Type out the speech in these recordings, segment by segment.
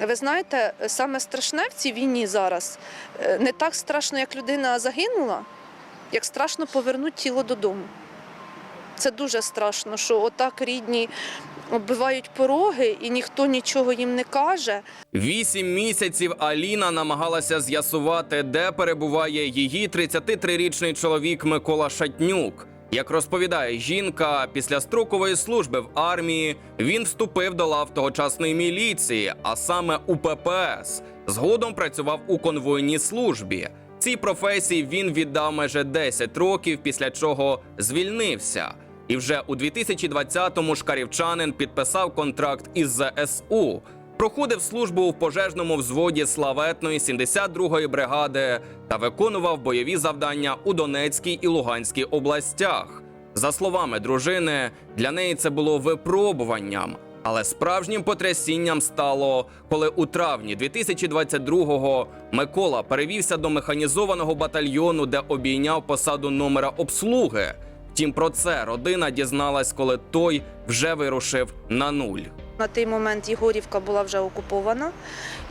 Ви знаєте, саме страшне в цій війні зараз е, не так страшно, як людина загинула, як страшно повернути тіло додому. Це дуже страшно, що отак рідні оббивають пороги і ніхто нічого їм не каже. Вісім місяців Аліна намагалася з'ясувати, де перебуває її 33-річний чоловік Микола Шатнюк. Як розповідає жінка, після строкової служби в армії він вступив до лав тогочасної міліції, а саме у ППС. Згодом працював у конвойній службі. Цій професії він віддав майже 10 років, після чого звільнився. І вже у 2020-му шкарівчанин підписав контракт із ЗСУ. Проходив службу в пожежному взводі славетної 72-ї бригади та виконував бойові завдання у Донецькій і Луганській областях. За словами дружини, для неї це було випробуванням, але справжнім потрясінням стало, коли у травні 2022-го Микола перевівся до механізованого батальйону, де обійняв посаду номера обслуги. Втім, про це родина дізналась, коли той вже вирушив на нуль. На той момент Єгорівка була вже окупована,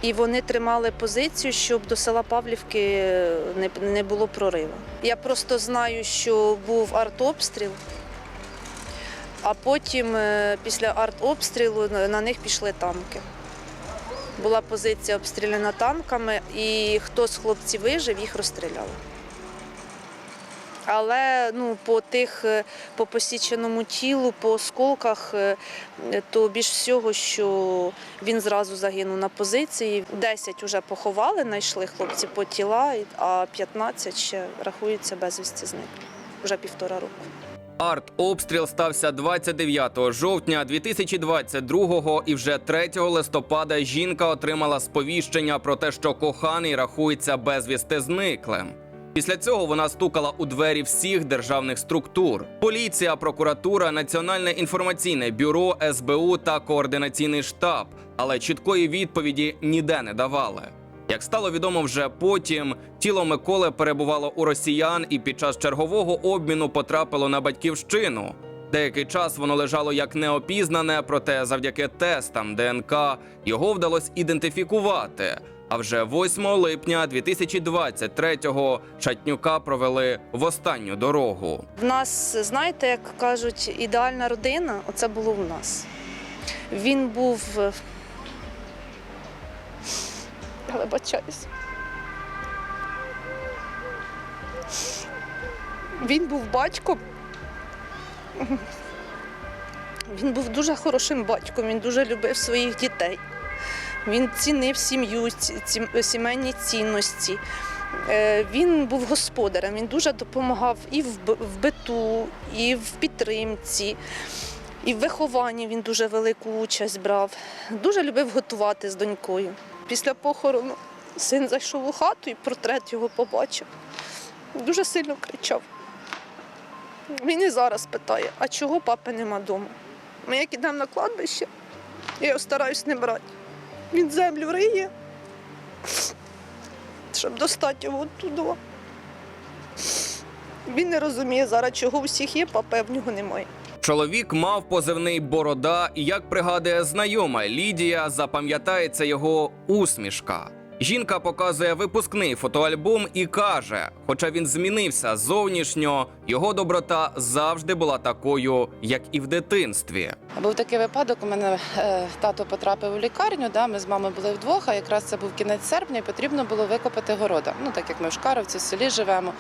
і вони тримали позицію, щоб до села Павлівки не, було прориву. Я просто знаю, що був артобстріл, а потім е, після артобстрілу на них пішли танки. Була позиція обстріляна танками, і хто з хлопців вижив, їх розстріляли. Але ну, по тих, е, по посіченому тілу, по осколках, е, то більш всього, що він зразу загинув на позиції. 10 вже поховали, знайшли хлопці по тіла, а 15 ще рахуються безвісті зникли. Вже півтора року. Артобстріл стався 29 жовтня 2022-го і вже 3 листопада жінка отримала сповіщення про те, що коханий рахується безвісти зниклим. Після цього вона стукала у двері всіх державних структур: поліція, прокуратура, Національне інформаційне бюро, СБУ та координаційний штаб, але чіткої відповіді ніде не давали. Як стало відомо вже потім, тіло Миколи перебувало у росіян і під час чергового обміну потрапило на батьківщину. Деякий час воно лежало як неопізнане, проте завдяки тестам ДНК його вдалося ідентифікувати. А вже 8 липня 2023-го Чатнюка провели в останню дорогу. В нас, знаєте, як кажуть, ідеальна родина, оце було в нас. Він був. е, Я вибачаюсь. Він був батьком. Він був дуже хорошим батьком, він дуже любив своїх дітей. Він цінив сім'ю, сімейні цінності. Е, Він був господарем, він дуже допомагав і в биту, і в підтримці, і в вихованні він дуже велику участь брав. Дуже любив готувати з донькою. Після похорону син зайшов у хату і портрет його побачив. Дуже сильно кричав. Він і зараз питає, а чого папи нема вдома? Ми як ідемо на кладбище, я його стараюсь не брати. Він землю риє, щоб достати його туди. Він не розуміє зараз, чого у всіх є, папи, а в нього немає. Чоловік мав позивний борода, і як пригадує знайома Лідія, запам'ятається його усмішка. Жінка показує випускний фотоальбом і каже: хоча він змінився зовнішньо, його доброта завжди була такою, як і в дитинстві. Був такий випадок. У мене е, тато потрапив у лікарню. Да, ми з мамою були вдвох, а якраз це був кінець серпня, і потрібно було викопати города. Ну так як ми в Шкаровці, в селі живемо.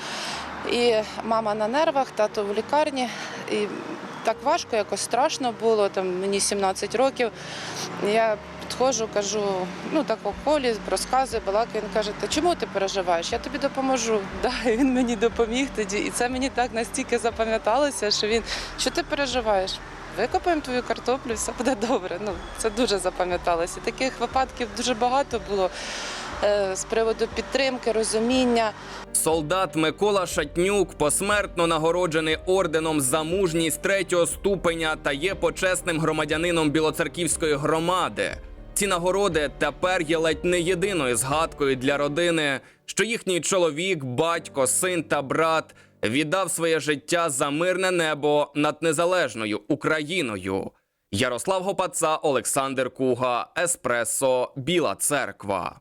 І мама на нервах, тато в лікарні. І так важко, якось страшно було. Там мені 17 років. Я підходжу, кажу, ну так у колі, розказую, балакаю. Він каже, та чому ти переживаєш? Я тобі допоможу. Да, він мені допоміг тоді. І це мені так настільки запам'яталося, що він що ти переживаєш? Викопаємо твою картоплю, все буде добре. Ну це дуже запам'яталося. Таких випадків дуже багато було з приводу підтримки, розуміння. Солдат Микола Шатнюк посмертно нагороджений орденом за мужність третього ступеня та є почесним громадянином Білоцерківської громади. Ці нагороди тепер є ледь не єдиною згадкою для родини, що їхній чоловік, батько, син та брат віддав своє життя за мирне небо над незалежною Україною. Ярослав Гопаца, Олександр Куга, Еспресо, Біла Церква.